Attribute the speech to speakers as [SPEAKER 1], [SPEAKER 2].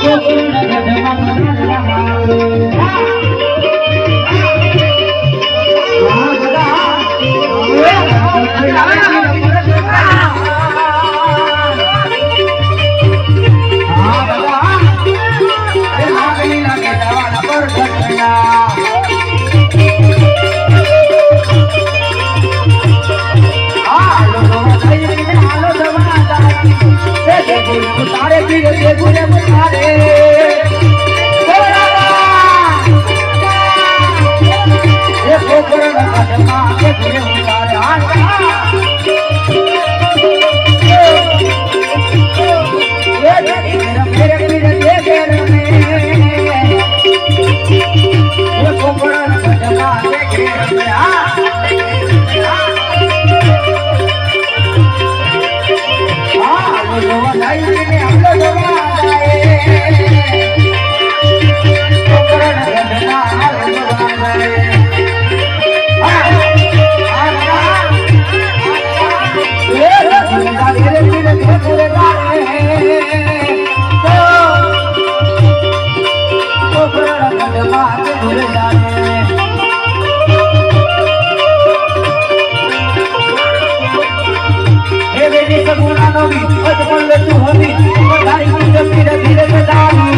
[SPEAKER 1] Thank you. હા ગુણા નવી અજમલ તું હતી તારી ધીરે ધીરે દાવી